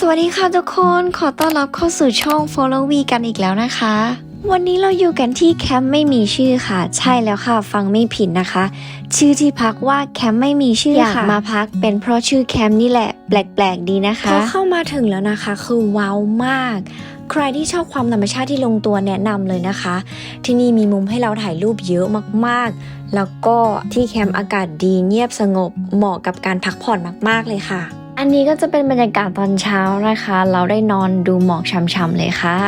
สวัสดีค่ะทุกคน ขอต้อนรับเข้าสู่ช่อง Follow We กันอีกแล้วนะคะ วันนี้เราอยู่กันที่แคมป์ไม่มีชื่อค่ะ ใช่แล้วค่ะ ฟังไม่ผิดนะคะ ชื่อที่พักว่าแคมป์ไม่มีชื่ออยากมาพักเป็นเพราะชื่อแคมป์นี่แหละ แปลกๆดีนะคะพอเข้ามาถึงแล้วนะคะ คือว้าวมาก ใครที่ชอบความธรรมชาติที่ลงตัวแนะนำเลยนะคะ ที่นี่มีมุมให้เราถ่ายรูปเยอะมากๆ แล้วก็ที่แคมป์อากาศดีเงียบสงบเหมาะกับการพักผ่อนมาก ๆเลยค่ะ นนี้ก็จะเป็นบรรยากาศตอนเช้านะคะ เราได้นอนดูหมอกช่ำๆเลยค่ะ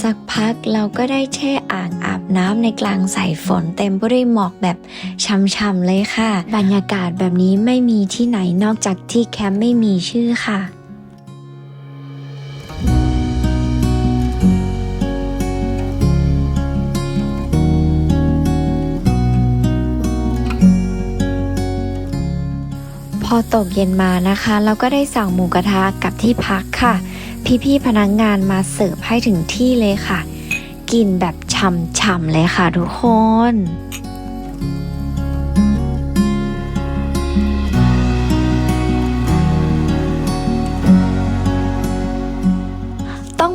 สักพักเราก็ได้แช่อ่างอาบน้ำในกลางสายฝนเต็มไปด้วยหมอกแบบช่ำๆเลยค่ะ บรรยากาศแบบนี้ไม่มีที่ไหนนอกจากที่แคมป์ไม่มีชื่อค่ะ อตกเย็นมานะคะ เราก็ได้สั่งหมูกระทะกับที่พักค่ะ พี่ๆพนักงงานมาเสิร์ฟให้ถึงที่เลยค่ะ กินแบบฉ่ำๆเลยค่ะทุกคน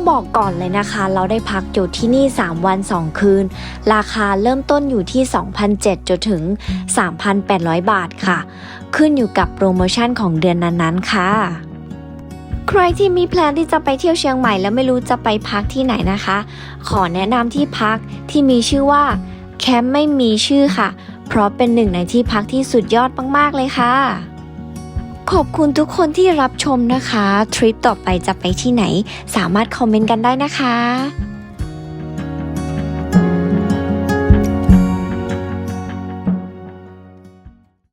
บอกก่อนเลยนะคะ เราได้พักอยู่ที่นี่ 3 วัน 2 คืน ราคาเริ่มต้นอยู่ที่ 2,007จนถึง 3,800 บาทค่ะ ขึ้นอยู่กับโปรโมชั่นของเดือนนั้นๆ ค่ะ ใครที่มีแพลนที่จะไปเที่ยวเชียงใหม่แล้วไม่รู้จะไปพักที่ไหนนะคะ ขอแนะนำที่พักที่มีชื่อว่าแคมป์ไม่มีชื่อค่ะ เพราะเป็นหนึ่งในที่พักที่สุดยอดมากๆเลยค่ะ ขอบคุณทุกคนที่รับชมนะคะ ทริปต่อไปจะไปที่ไหน สามารถคอมเมนต์กันได้นะคะ